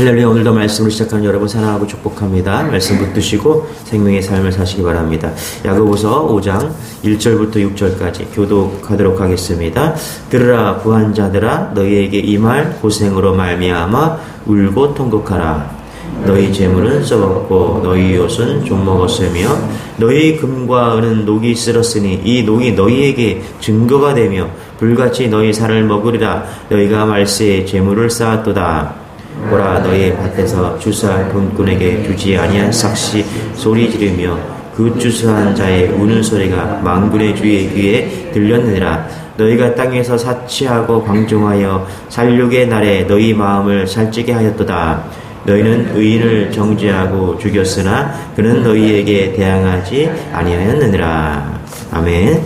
할렐루야 오늘도 말씀을 시작하는 여러분 사랑하고 축복합니다. 말씀 붙드시고 생명의 삶을 사시기 바랍니다. 야고보서 5장 1절부터 6절까지 교독하도록 하겠습니다. 들으라 부한 자들아 너희에게 이 말 고생으로 말미암아 울고 통곡하라. 너희 재물은 썩었고 너희 옷은 좀 먹었으며 너희 금과 은은 녹이 쓸었으니 이 녹이 너희에게 증거가 되며 불같이 너희 살을 먹으리라 너희가 말세에 재물을 쌓았도다 보라 너희 밭에서 주사할 분꾼에게 주지 아니한 삭시 소리 지르며 그 주사한 자의 우는 소리가 망군의 주의 귀에 들렸느니라. 너희가 땅에서 사치하고 방종하여 살육의 날에 너희 마음을 살찌게 하였도다. 너희는 의인을 정죄하고 죽였으나 그는 너희에게 대항하지 아니하였느니라. 아멘.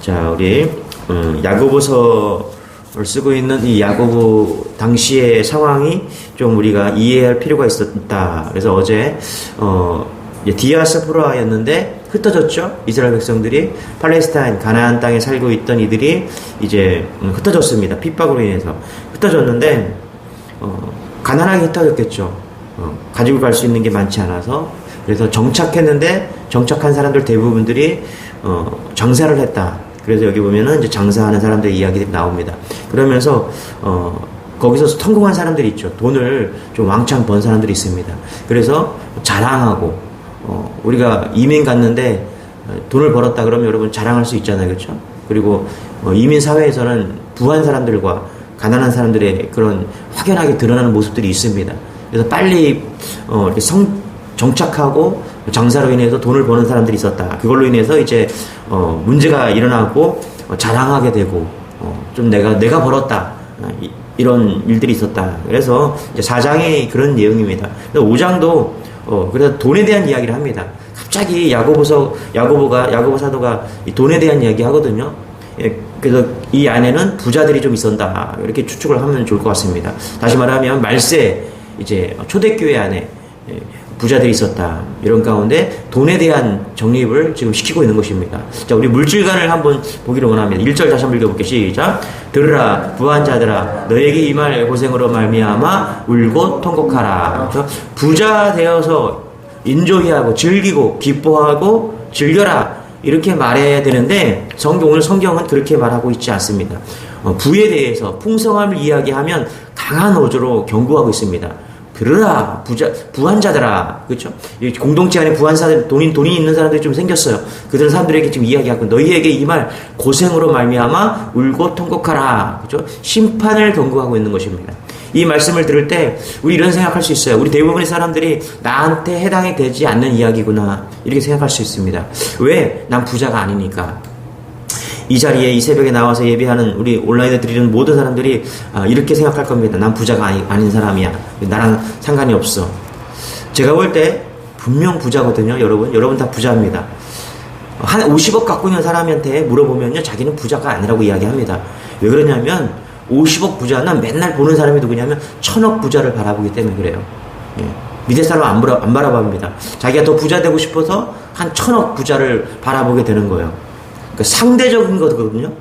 자 우리 음, 야고보서를 쓰고 있는 이 야고보 당시의 상황이 좀 우리가 이해할 필요가 있었다. 그래서 어제 어, 디아스포라였는데 흩어졌죠. 이스라엘 백성들이 팔레스타인 가나안 땅에 살고 있던 이들이 이제 음, 흩어졌습니다. 핍박으로 인해서 흩어졌는데 어, 가난하게 흩어졌겠죠. 어, 가지고 갈 수 있는 게 많지 않아서 그래서 정착했는데 정착한 사람들 대부분들이 어, 장사를 했다. 그래서 여기 보면은 이제 장사하는 사람들의 이야기들이 나옵니다. 그러면서 어, 거기서 성공한 사람들이 있죠. 돈을 좀 왕창 번 사람들이 있습니다. 그래서 자랑하고 어, 우리가 이민 갔는데 어, 돈을 벌었다 그러면 여러분 자랑할 수 있잖아요, 그렇죠? 그리고 어, 이민 사회에서는 부한 사람들과 가난한 사람들의 그런 확연하게 드러나는 모습들이 있습니다. 그래서 빨리 어, 이렇게 성 정착하고 장사로 인해서 돈을 버는 사람들이 있었다. 그걸로 인해서 이제 어, 문제가 일어나고 어, 자랑하게 되고 어, 좀 내가 내가 벌었다. 아, 이, 이런 일들이 있었다. 그래서 이제 4장이 그런 내용입니다. 5장도 어, 그래서 돈에 대한 이야기를 합니다. 갑자기 야고보서 야고보가 야고보 사도가 돈에 대한 이야기 하거든요. 예, 그래서 이 안에는 부자들이 좀 있었다. 이렇게 추측을 하면 좋을 것 같습니다. 다시 말하면 말세 이제 초대교회 안에 예, 부자들이 있었다. 이런 가운데 돈에 대한 정립을 지금 시키고 있는 것입니다. 자, 우리 물질관을 한번 보기를 원합니다. 1절 다시 한번 읽어볼게요. 시작. 들으라, 부한 자들아, 너에게 이 말 고생으로 말미암아 울고 통곡하라. 그렇죠? 부자 되어서 인조이하고 즐기고 기뻐하고 즐겨라. 이렇게 말해야 되는데 성경 오늘 성경은 그렇게 말하고 있지 않습니다. 어, 부에 대해서 풍성함을 이야기하면 강한 어조로 경고하고 있습니다. 들으라 부자 부한자들아. 그렇죠 공동체 안에 부한사들 돈이 돈이 있는 사람들이 좀 생겼어요. 그들 사람들에게 지금 이야기하고 너희에게 이 말 고생으로 말미암아 울고 통곡하라. 그렇죠 심판을 경고하고 있는 것입니다. 이 말씀을 들을 때 우리 이런 생각할 수 있어요. 우리 대부분의 사람들이 나한테 해당이 되지 않는 이야기구나. 이렇게 생각할 수 있습니다. 왜? 난 부자가 아니니까 이 자리에 이 새벽에 나와서 예배하는 우리 온라인에 드리는 모든 사람들이 아, 이렇게 생각할 겁니다. 난 부자가 아니, 아닌 사람이야. 나랑 상관이 없어. 제가 볼 때 분명 부자거든요. 여러분. 여러분 다 부자입니다. 한 50억 갖고 있는 사람한테 물어보면요. 자기는 부자가 아니라고 이야기합니다. 왜 그러냐면 50억 부자는 맨날 보는 사람이 누구냐면 천억 부자를 바라보기 때문에 그래요. 예. 밑에 사람 안, 안 바라봅니다. 자기가 더 부자 되고 싶어서 한 천억 부자를 바라보게 되는 거예요. 그 상대적인 거거든요.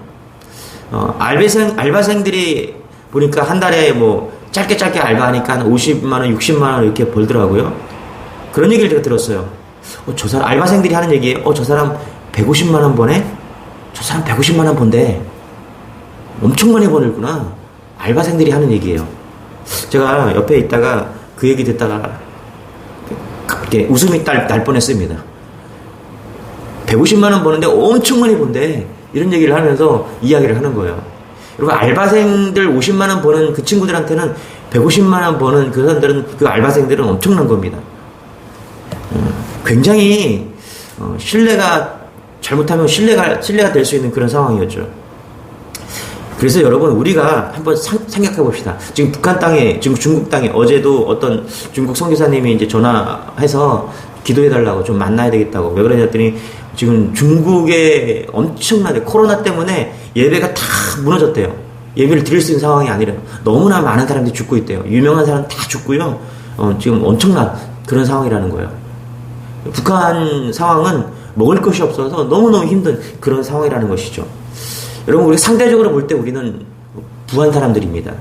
어, 알바생, 알바생들이 보니까 한 달에 뭐 짧게 짧게 알바하니까 한 50만원, 60만원 이렇게 벌더라고요. 그런 얘기를 제가 들었어요. 어, 저 사람, 알바생들이 하는 얘기에 어, 저 사람 150만원 버네? 저 사람 150만원 번대. 엄청 많이 버는구나. 알바생들이 하는 얘기예요. 제가 옆에 있다가 그 얘기 듣다가 이렇게 웃음이 날, 날 뻔했습니다. 150만 원 버는데 엄청 많이 번대. 이런 얘기를 하면서 이야기를 하는 거예요. 그리고 알바생들 50만 원 버는 그 친구들한테는 150만 원 버는 그 사람들은 그 알바생들은 엄청난 겁니다. 음, 굉장히 어, 신뢰가 잘못하면 신뢰가 신뢰가 될 수 있는 그런 상황이었죠. 그래서 여러분 우리가 한번 상, 생각해 봅시다. 지금 북한 땅에 지금 중국 땅에 어제도 어떤 중국 선교사님이 이제 전화해서 기도해 달라고 좀 만나야 되겠다고 왜 그러냐 했더니 지금 중국에 엄청나게 코로나 때문에 예배가 다 무너졌대요. 예배를 드릴 수 있는 상황이 아니래요. 너무나 많은 사람들이 죽고 있대요. 유명한 사람 다 죽고요. 어, 지금 엄청난 그런 상황이라는 거예요. 북한 상황은 먹을 것이 없어서 너무너무 힘든 그런 상황이라는 것이죠. 여러분, 우리 상대적으로 볼 때 우리는 부한 사람들입니다.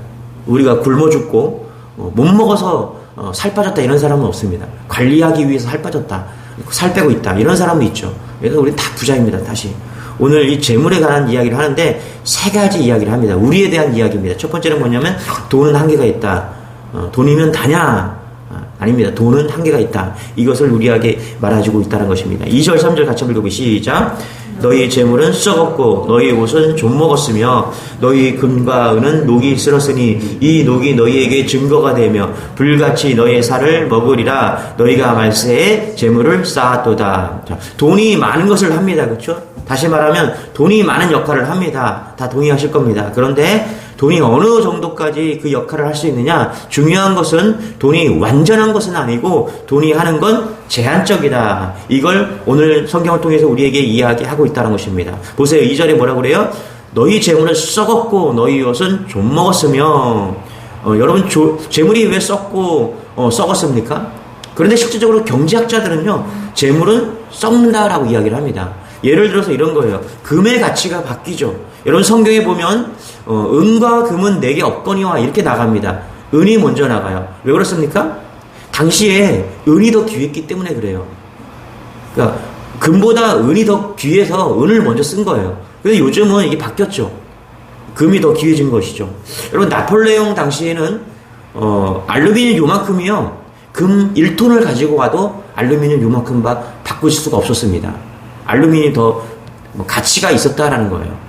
우리가 굶어 죽고, 어, 못 먹어서 어, 살 빠졌다 이런 사람은 없습니다. 관리하기 위해서 살 빠졌다. 살 빼고 있다. 이런 사람은 있죠. 그래서 우리는 다 부자입니다. 다시. 오늘 이 재물에 관한 이야기를 하는데 세 가지 이야기를 합니다. 우리에 대한 이야기입니다. 첫 번째는 뭐냐면 돈은 한계가 있다. 어, 돈이면 다냐? 아, 아닙니다. 돈은 한계가 있다. 이것을 우리에게 말해주고 있다는 것입니다. 2절, 3절 같이 읽어보기 시작. 너희 재물은 썩었고 너희 옷은 좀 먹었으며 너희 금과 은은 녹이 쓸었으니 이 녹이 너희에게 증거가 되며 불같이 너희의 살을 먹으리라 너희가 말세에 재물을 쌓았도다. 자, 돈이 많은 것을 합니다. 그렇죠? 다시 말하면 돈이 많은 역할을 합니다. 다 동의하실 겁니다. 그런데 돈이 어느 정도까지 그 역할을 할 수 있느냐? 중요한 것은 돈이 완전한 것은 아니고 돈이 하는 건 제한적이다. 이걸 오늘 성경을 통해서 우리에게 이야기하고 있다는 것입니다. 보세요. 2절에 뭐라 그래요? 너희 재물은 썩었고 너희 옷은 좀 먹었으며 어, 여러분 조, 재물이 왜 썩고 어, 썩었습니까? 그런데 실질적으로 경제학자들은요 재물은 썩는다라고 이야기를 합니다. 예를 들어서 이런 거예요. 금의 가치가 바뀌죠. 여러분 성경에 보면 어, 은과 금은 내게 없거니와 이렇게 나갑니다. 은이 먼저 나가요. 왜 그렇습니까? 당시에 은이 더 귀했기 때문에 그래요. 그러니까 금보다 은이 더 귀해서 은을 먼저 쓴 거예요. 그래서 요즘은 이게 바뀌었죠. 금이 더 귀해진 것이죠. 여러분 나폴레옹 당시에는 어, 알루미늄 요만큼이요. 금 1톤을 가지고 가도 알루미늄 요만큼 바, 바꿀 수가 없었습니다. 알루미늄이 더 뭐 가치가 있었다라는 거예요.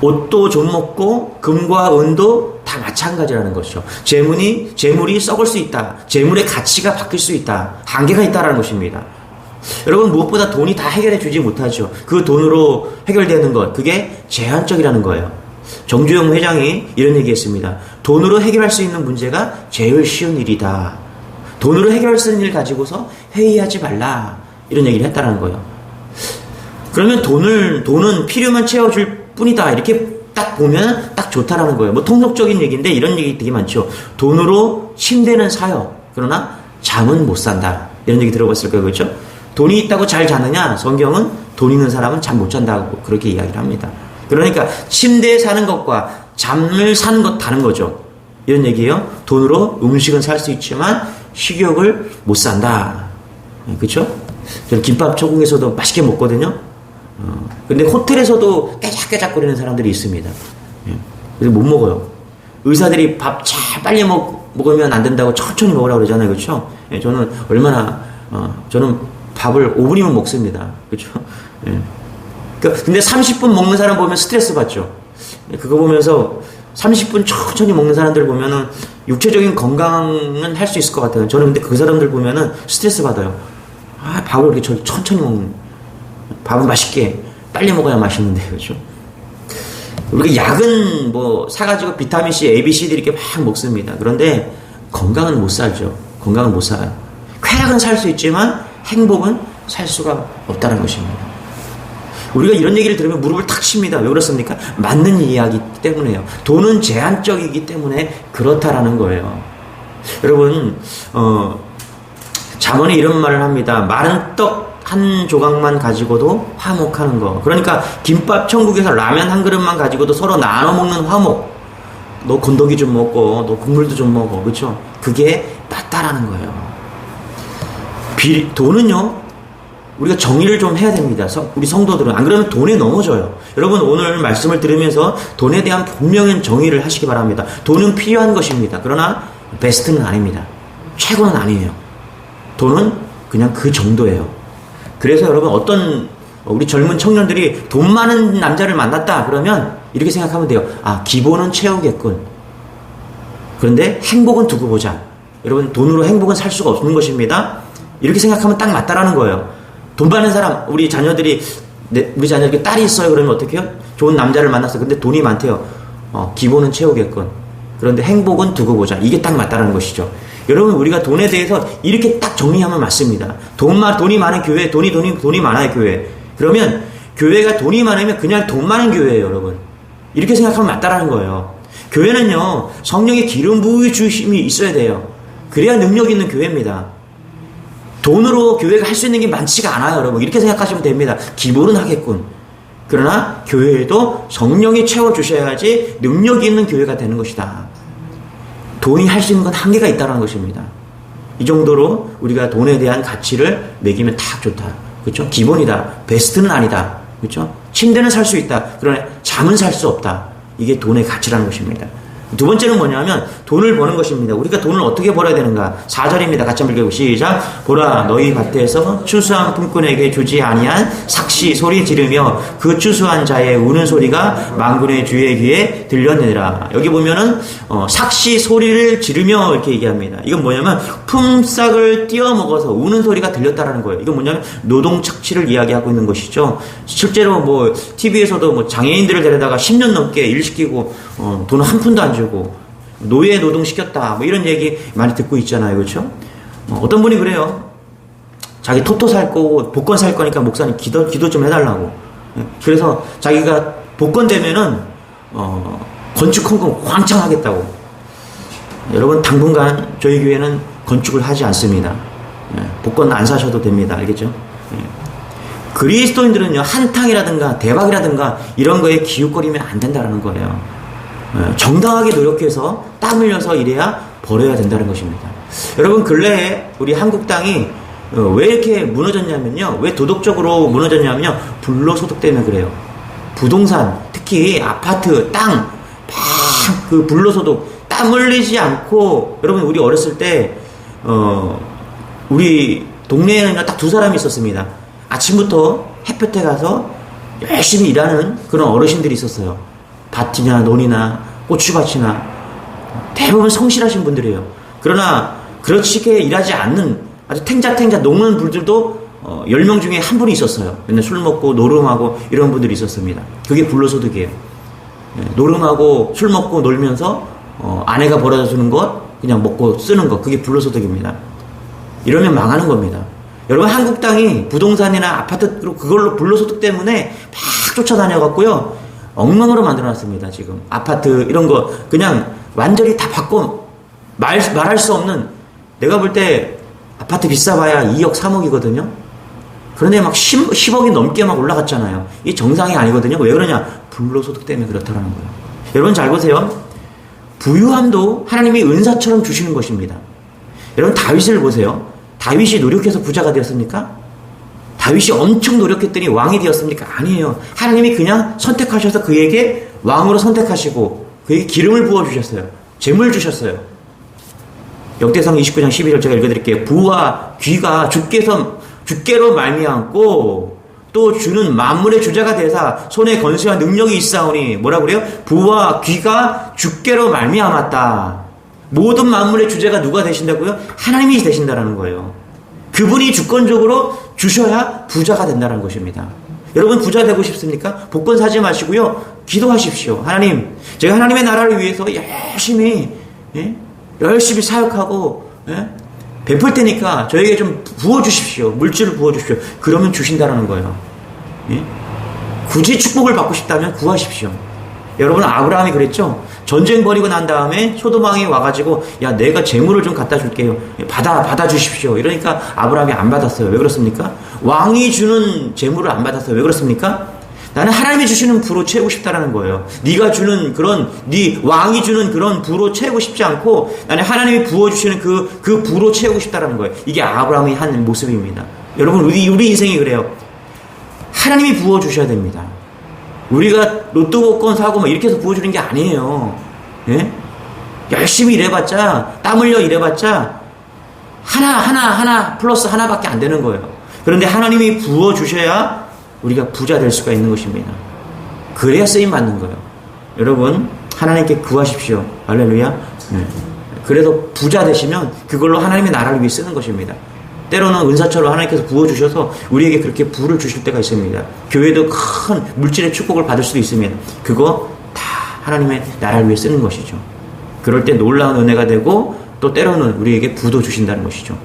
옷도 좀 먹고 금과 은도 다 마찬가지라는 것이죠. 재물이 재물이 썩을 수 있다. 재물의 가치가 바뀔 수 있다. 한계가 있다라는 것입니다. 여러분 무엇보다 돈이 다 해결해 주지 못하죠. 그 돈으로 해결되는 것 그게 제한적이라는 거예요. 정주영 회장이 이런 얘기했습니다. 돈으로 해결할 수 있는 문제가 제일 쉬운 일이다. 돈으로 해결할 수 있는 일 가지고서 회의하지 말라. 이런 얘기를 했다는 거예요. 그러면 돈을 돈은 필요만 채워줄 뿐이다. 이렇게 딱 보면 딱 좋다라는 거예요. 뭐 통속적인 얘기인데 이런 얘기 되게 많죠. 돈으로 침대는 사요. 그러나 잠은 못 산다. 이런 얘기 들어봤을 거예요. 그렇죠? 돈이 있다고 잘 자느냐? 성경은 돈 있는 사람은 잠 못 잔다고 그렇게 이야기를 합니다. 그러니까 침대에 사는 것과 잠을 사는 것 다른 거죠. 이런 얘기예요. 돈으로 음식은 살 수 있지만 식욕을 못 산다. 그렇죠? 저는 김밥 초궁에서도 맛있게 먹거든요. 어, 근데 호텔에서도 깨작깨작거리는 사람들이 있습니다. 예. 그래서 못 먹어요. 의사들이 밥 잘 빨리 먹, 먹으면 안 된다고 천천히 먹으라고 그러잖아요. 그렇죠? 예, 저는 얼마나, 어, 저는 밥을 5분이면 먹습니다. 그렇죠? 예. 그, 근데 30분 먹는 사람 보면 스트레스 받죠. 예, 그거 보면서 30분 천천히 먹는 사람들 보면은 육체적인 건강은 할 수 있을 것 같아요. 저는 근데 그 사람들 보면은 스트레스 받아요. 아, 밥을 이렇게 천천히 먹는. 밥은 맛있게 빨리 먹어야 맛있는데 그렇죠? 우리가 약은 뭐 사가지고 비타민 C, A, B, C, D 이렇게 막 먹습니다. 그런데 건강은 못 살죠. 건강은 못 살아요. 쾌락은 살 수 있지만 행복은 살 수가 없다는 것입니다. 우리가 이런 얘기를 들으면 무릎을 탁 칩니다. 왜 그렇습니까? 맞는 이야기 때문에요. 돈은 제한적이기 때문에 그렇다라는 거예요. 여러분, 어, 자문이 이런 말을 합니다. 마른 떡 한 조각만 가지고도 화목하는 거. 그러니까 김밥 천국에서 라면 한 그릇만 가지고도 서로 나눠 먹는 화목. 너 건더기 좀 먹고, 너 국물도 좀 먹어. 그렇죠? 그게 맞다라는 거예요. 비, 돈은요. 우리가 정의를 좀 해야 됩니다. 우리 성도들은 안 그러면 돈에 넘어져요. 여러분 오늘 말씀을 들으면서 돈에 대한 분명한 정의를 하시기 바랍니다. 돈은 필요한 것입니다. 그러나 베스트는 아닙니다. 최고는 아니에요. 돈은 그냥 그 정도예요. 그래서 여러분 어떤 우리 젊은 청년들이 돈 많은 남자를 만났다 그러면 이렇게 생각하면 돼요. 아, 기본은 채우겠군. 그런데 행복은 두고 보자. 여러분 돈으로 행복은 살 수가 없는 것입니다. 이렇게 생각하면 딱 맞다라는 거예요. 돈 많은 사람, 우리 자녀들이 우리 자녀에게 딸이 있어요. 그러면 어떻게 해요? 좋은 남자를 만났어. 근데 돈이 많대요. 어, 기본은 채우겠군. 그런데 행복은 두고 보자. 이게 딱 맞다라는 것이죠. 여러분 우리가 돈에 대해서 이렇게 딱 정리하면 맞습니다. 돈만 돈이 많은 교회, 돈이 돈이 돈이 많아요 교회. 그러면 교회가 돈이 많으면 그냥 돈 많은 교회예요, 여러분. 이렇게 생각하면 맞다라는 거예요. 교회는요 성령의 기름 부의 주심이 있어야 돼요. 그래야 능력 있는 교회입니다. 돈으로 교회가 할 수 있는 게 많지가 않아요, 여러분. 이렇게 생각하시면 됩니다. 기본은 하겠군. 그러나 교회에도 성령이 채워 주셔야지 능력이 있는 교회가 되는 것이다. 돈이 할 수 있는 건 한계가 있다는 것입니다. 이 정도로 우리가 돈에 대한 가치를 매기면 딱 좋다. 그렇죠? 기본이다. 베스트는 아니다. 그렇죠? 침대는 살 수 있다. 그러나 잠은 살 수 없다. 이게 돈의 가치라는 것입니다. 두 번째는 뭐냐면 돈을 버는 것입니다. 우리가 돈을 어떻게 벌어야 되는가? 4절입니다. 같이 한번 읽어보고 시작. 보라 너희 밭에서 추수한 품꾼에게 주지 아니한 삭시 소리 지르며 그 추수한 자의 우는 소리가 만군의 주의 귀에 들렸느니라. 여기 보면은 어, 삭시 소리를 지르며 이렇게 얘기합니다. 이건 뭐냐면 품삯을 띄어 먹어서 우는 소리가 들렸다라는 거예요. 이건 뭐냐면 노동 착취를 이야기하고 있는 것이죠. 실제로 뭐 TV에서도 뭐 장애인들을 데려다가 10년 넘게 일 시키고 어, 돈한 푼도 안 주고 노예 노동 시켰다 뭐 이런 얘기 많이 듣고 있잖아요, 그렇죠? 어, 어떤 분이 그래요. 자기 토토 살 거고 복권 살 거니까 목사님 기도 기도 좀 해달라고. 예, 그래서 자기가 복권 되면은 어, 건축 헌금 왕창 하겠다고. 여러분 당분간 저희 교회는 건축을 하지 않습니다. 예, 복권 안 사셔도 됩니다. 알겠죠? 예. 그리스도인들은요 한탕이라든가 대박이라든가 이런 거에 기웃거리면 안 된다는 거예요. 예, 정당하게 노력해서 땀 흘려서 일해야 벌어야 된다는 것입니다. 여러분 근래에 우리 한국 땅이 어, 왜 이렇게 무너졌냐면요. 왜 도덕적으로 무너졌냐면요. 불로소득 때문에 그래요. 부동산, 특히 아파트, 땅, 막그 불로소득 땀 흘리지 않고 여러분 우리 어렸을 때 어, 우리 동네에는 딱 두 사람이 있었습니다. 아침부터 햇볕에 가서 열심히 일하는 그런 어르신들이 있었어요. 밭이나 논이나 고추밭이나 대부분 성실하신 분들이에요. 그러나 그렇게 일하지 않는 아주 탱자탱자 녹는 분들도 어, 10명 중에 한 분이 있었어요. 맨날 술 먹고 노름하고 이런 분들이 있었습니다. 그게 불로소득이에요. 예, 노름하고 술 먹고 놀면서 어, 아내가 벌어다 주는 것 그냥 먹고 쓰는 것 그게 불로소득입니다. 이러면 망하는 겁니다. 여러분 한국 땅이 부동산이나 아파트로 그걸로 불로소득 때문에 막 쫓아다녀갖고요 엉망으로 만들어놨습니다 지금 아파트 이런 거 그냥 완전히 다 바꿔 말 말할 수 없는 내가 볼 때 아파트 비싸봐야 2억 3억이거든요. 그런데 막 10, 10억이 넘게 막 올라갔잖아요. 이 정상이 아니거든요. 왜 그러냐? 불로소득 때문에 그렇다는 거예요. 여러분 잘 보세요. 부유함도 하나님이 은사처럼 주시는 것입니다. 여러분 다윗을 보세요. 다윗이 노력해서 부자가 되었습니까? 다윗이 엄청 노력했더니 왕이 되었습니까? 아니에요. 하나님이 그냥 선택하셔서 그에게 왕으로 선택하시고 그에게 기름을 부어 주셨어요. 재물 주셨어요. 역대상 29장 11절 제가 읽어드릴게요. 부와 귀가 주께서 주께로 말미암고 또 주는 만물의 주자가 되사 손에 건수와 능력이 있사오니 뭐라 그래요? 부와 귀가 주께로 말미암았다. 모든 만물의 주제가 누가 되신다고요? 하나님이 되신다라는 거예요. 그분이 주권적으로 주셔야 부자가 된다는 것입니다. 여러분 부자 되고 싶습니까? 복권 사지 마시고요. 기도하십시오. 하나님, 제가 하나님의 나라를 위해서 열심히 예? 열심히 사역하고 예? 베풀 테니까 저에게 좀 부어 주십시오. 물질을 부어 주십시오. 그러면 주신다라는 거예요. 예? 굳이 축복을 받고 싶다면 구하십시오. 여러분 아브라함이 그랬죠. 전쟁 벌이고 난 다음에 소도망이 와가지고 야 내가 재물을 좀 갖다 줄게요. 받아 받아 주십시오. 이러니까 아브라함이 안 받았어요. 왜 그렇습니까? 왕이 주는 재물을 안 받았어요. 왜 그렇습니까? 나는 하나님이 주시는 부로 채우고 싶다라는 거예요. 네가 주는 그런 네 왕이 주는 그런 부로 채우고 싶지 않고 나는 하나님이 부어 주시는 그그 부로 채우고 싶다라는 거예요. 이게 아브라함이 한 모습입니다. 여러분 우리 우리 인생이 그래요. 하나님이 부어 주셔야 됩니다. 우리가 로또 복권 사고 막 이렇게 해서 부어주는 게 아니에요. 예? 열심히 일해봤자, 땀 흘려 일해봤자, 하나, 하나, 하나, 플러스 하나밖에 안 되는 거예요. 그런데 하나님이 부어주셔야 우리가 부자 될 수가 있는 것입니다. 그래야 쓰임 받는 거예요. 여러분, 하나님께 구하십시오. 할렐루야. 네. 그래도 부자 되시면 그걸로 하나님의 나라를 위해 쓰는 것입니다. 때로는 은사처럼 하나님께서 부어주셔서 우리에게 그렇게 부를 주실 때가 있습니다. 교회도 큰 물질의 축복을 받을 수도 있습니다. 그거 다 하나님의 나라를 위해 쓰는 것이죠. 그럴 때 놀라운 은혜가 되고 또 때로는 우리에게 부도 주신다는 것이죠.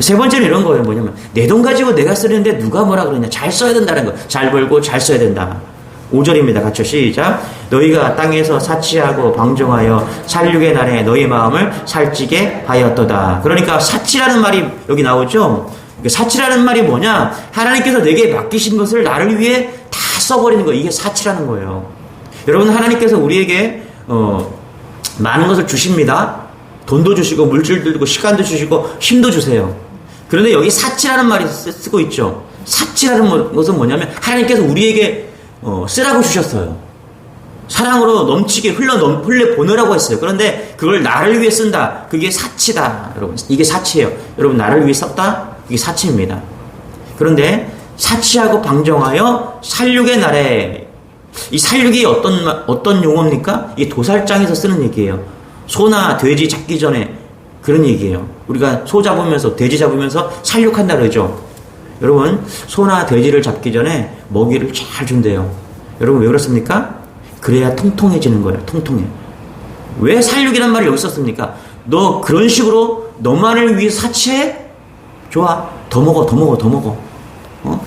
세 번째는 이런 거예요. 뭐냐면 내 돈 가지고 내가 쓰는데 누가 뭐라 그러냐. 잘 써야 된다는 거. 잘 벌고 잘 써야 된다. 5절입니다. 같이 시작. 너희가 땅에서 사치하고 방종하여 살육의 날에 너희 마음을 살찌게 하였도다. 그러니까 사치라는 말이 여기 나오죠. 사치라는 말이 뭐냐? 하나님께서 내게 맡기신 것을 나를 위해 다 써버리는 거. 이게 사치라는 거예요. 여러분 하나님께서 우리에게 어, 많은 것을 주십니다. 돈도 주시고 물질도 주고 시간도 주시고 힘도 주세요. 그런데 여기 사치라는 말이 쓰- 쓰고 있죠. 사치라는 뭐- 것은 뭐냐면 하나님께서 우리에게 어, 쓰라고 주셨어요. 사랑으로 넘치게 흘러 넘, 흘려 보내라고 했어요. 그런데 그걸 나를 위해 쓴다. 그게 사치다. 여러분. 이게 사치예요. 여러분 나를 위해 썼다? 그게 사치입니다. 그런데 사치하고 방정하여 살육의 날에 이 살육이 어떤 마- 어떤 용어입니까? 이게 도살장에서 쓰는 얘기예요. 소나 돼지 잡기 전에 그런 얘기예요. 우리가 소 잡으면서 돼지 잡으면서 살육한다 그러죠. 여러분 소나 돼지를 잡기 전에 먹이를 잘 준대요. 여러분 왜 그렇습니까? 그래야 통통해지는 거예요. 통통해. 왜 살육이란 말을 여기 썼습니까? 너 그런 식으로 너만을 위해 사치해? 좋아. 더 먹어, 더 먹어, 더 먹어. 어?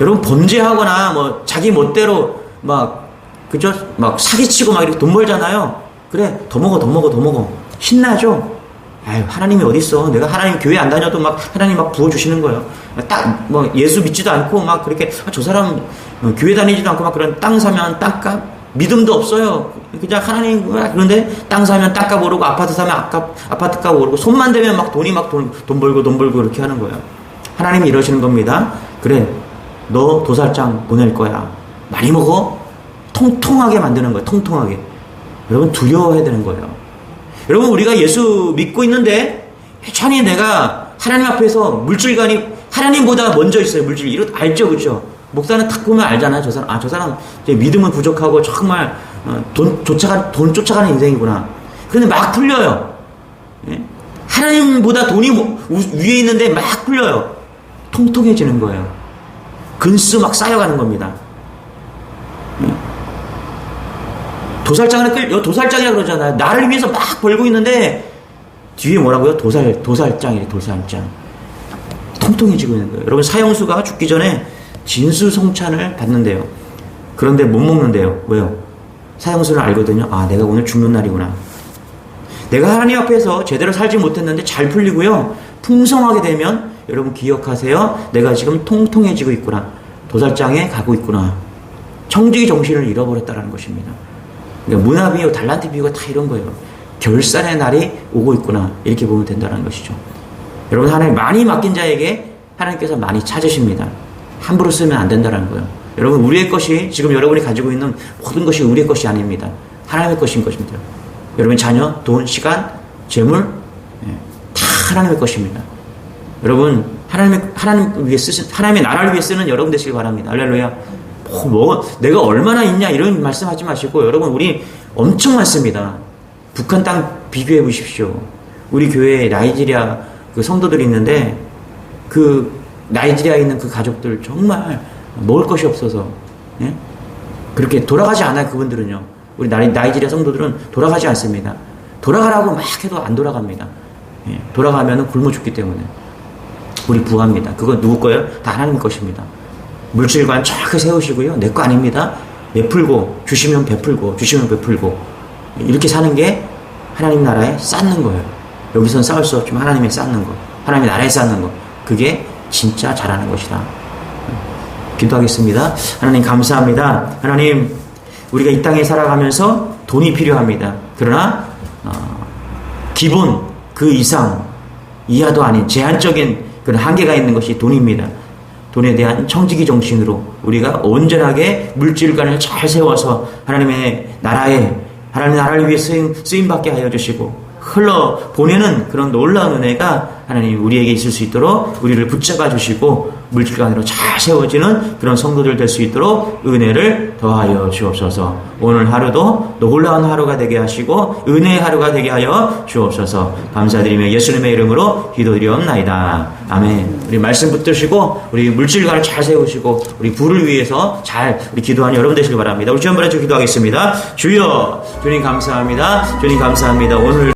여러분 범죄하거나 뭐 자기 멋대로 막 그죠? 막 사기치고 막 이렇게 돈 벌잖아요. 그래, 더 먹어, 더 먹어, 더 먹어. 신나죠? 아유, 하나님이 어딨어? 내가 하나님 교회 안 다녀도 막 하나님 막 부어 주시는 거예요. 딱 뭐 예수 믿지도 않고 막 그렇게 아, 저 사람 어, 교회 다니지도 않고 막 그런 땅 사면 땅값 믿음도 없어요. 그냥 하나님 그런데 땅 사면 땅값 오르고 아파트 사면 아까, 아파트값 오르고 손만 대면 막 돈이 막 돈 돈 벌고 돈 벌고 이렇게 하는 거예요. 하나님이 이러시는 겁니다. 그래, 너 도살장 보낼 거야. 많이 먹어. 통통하게 만드는 거예요. 통통하게. 여러분 두려워해야 되는 거예요. 여러분 우리가 예수 믿고 있는데 천히 내가 하나님 앞에서 물질관이 하나님보다 먼저 있어요. 물질 이거 알죠, 그렇죠? 목사는 딱 보면 알잖아요. 저 사람 아 저 사람 믿음은 부족하고 정말 어, 돈 쫓아가 돈 쫓아가는 인생이구나. 그런데 막 풀려요. 예? 하나님보다 돈이 위에 있는데 막 풀려요. 통통해지는 거예요. 근수 막 쌓여가는 겁니다. 예? 도살장을 끌, 여 도살장이라 그러잖아요. 나를 위해서 막 벌고 있는데, 뒤에 뭐라고요? 도살, 도살장이래, 도살장. 통통해지고 있는 거예요. 여러분, 사형수가 죽기 전에 진수성찬을 받는데요. 그런데 못 먹는데요. 왜요? 사형수는 알거든요. 아, 내가 오늘 죽는 날이구나. 내가 하나님 앞에서 제대로 살지 못했는데 잘 풀리고요. 풍성하게 되면 여러분 기억하세요. 내가 지금 통통해지고 있구나. 도살장에 가고 있구나. 청지기 정신을 잃어버렸다는 것입니다. 그러니까 문화 비유, 달란트 비유가 다 이런 거예요. 결산의 날이 오고 있구나. 이렇게 보면 된다는 것이죠. 여러분 하나님 많이 맡긴 자에게 하나님께서 많이 찾으십니다. 함부로 쓰면 안 된다는 거예요. 여러분 우리의 것이 지금 여러분이 가지고 있는 모든 것이 우리의 것이 아닙니다. 하나님의 것인 것입니다. 여러분 자녀, 돈, 시간, 재물 예, 다 하나님의 것입니다. 여러분 하나님의 하나님 위해 쓰신 하나님의 나라를 위해 쓰는 여러분 되시길 바랍니다. 할렐루야. 뭐, 뭐 내가 얼마나 있냐 이런 말씀하지 마시고 여러분 우리 엄청 많습니다. 북한 땅 비교해 보십시오. 우리 교회에 나이지리아 그 성도들이 있는데 그 나이지리아에 있는 그 가족들 정말 먹을 것이 없어서 예? 그렇게 돌아가지 않아요 그분들은요. 우리 나이, 나이지리아 성도들은 돌아가지 않습니다. 돌아가라고 막 해도 안 돌아갑니다. 예, 돌아가면 굶어 죽기 때문에 우리 부합니다. 그건 누구 거예요? 다 하나님 것입니다. 물질관 정확히 세우시고요. 내 거 아닙니다. 베풀고 주시면 베풀고 주시면 베풀고 이렇게 사는 게 하나님 나라에 쌓는 거예요. 여기선 쌓을 수 없지만 하나님의 쌓는 거, 하나님의 나라에 쌓는 거, 그게 진짜 잘하는 것이다. 기도하겠습니다. 하나님 감사합니다. 하나님 우리가 이 땅에 살아가면서 돈이 필요합니다. 그러나 어, 기본 그 이상 이하도 아닌 제한적인 그런 한계가 있는 것이 돈입니다. 돈에 대한 청지기 정신으로 우리가 온전하게 물질관을 잘 세워서 하나님의 나라에 하나님의 나라를 위해 쓰임, 쓰임받게 하여 주시고 흘러 보내는 그런 놀라운 은혜가 하나님 우리에게 있을 수 있도록 우리를 붙잡아 주시고 물질관으로 잘 세워지는 그런 성도들 될 수 있도록 은혜를 더하여 주옵소서. 오늘 하루도 놀라운 하루가 되게 하시고 은혜의 하루가 되게 하여 주옵소서. 감사드리며 예수님의 이름으로 기도드리옵나이다. 아멘. 우리 말씀 붙드시고 우리 물질관을 잘 세우시고 우리 부를 위해서 잘 우리 기도하는 여러분 되시길 바랍니다. 우리 주여 한번 해주 기도하겠습니다. 주여 주님 감사합니다. 주님 감사합니다. 오늘